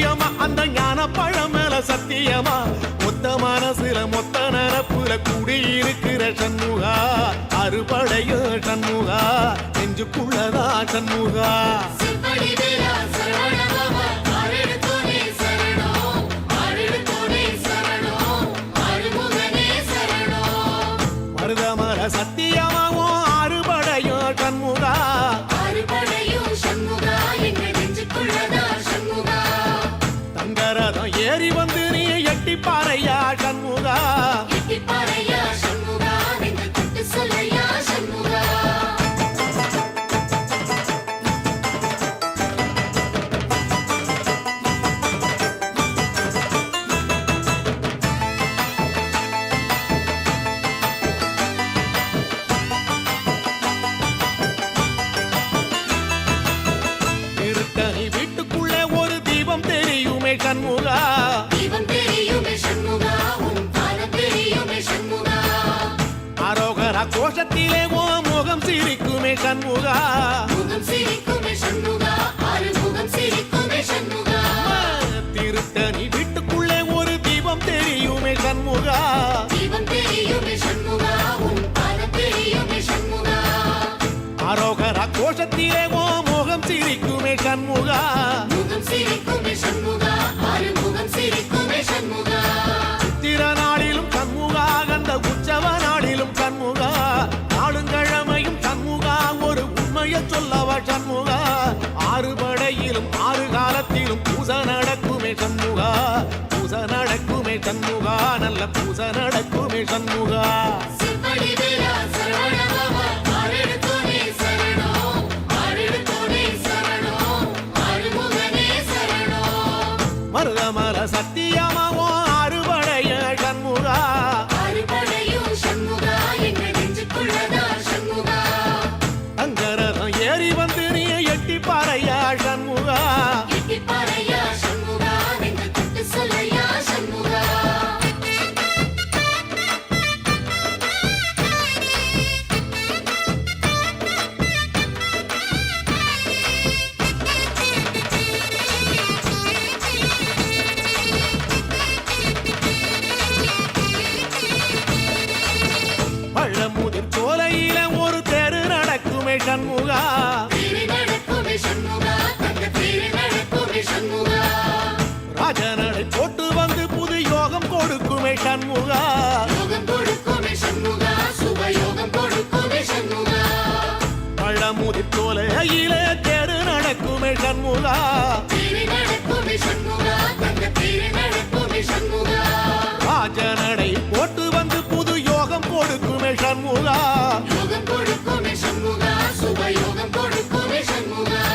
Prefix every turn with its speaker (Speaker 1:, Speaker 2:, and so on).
Speaker 1: சத்தியமா? அந்த ஞான பழமேல சத்தியமா? மொத்த மனசுல மொத்த நினப்புல கூடியிருக்கிற சண்முகா. அறுபடையோ சண்முகா. நெஞ்சுக்குள்ளதா சண்முகா. சண்முகா நல்ல பூசை நடக்குமே சண்முகா. மருதமர சக்தி சண்முகா. ராஜனடை போட்டு வந்து புது யோகம் கொடுக்குமே சண்முகா. பழமுதி தோலையிலே தெரு நடக்குமே சண்முகா
Speaker 2: நடக்குமே சண்முகா.
Speaker 1: கொடுக்குமே சண்முகா.
Speaker 2: யோகம் கொடுக்குமே சண்முகா சுபயோகம் கொடுக்குமே
Speaker 1: சண்முகா.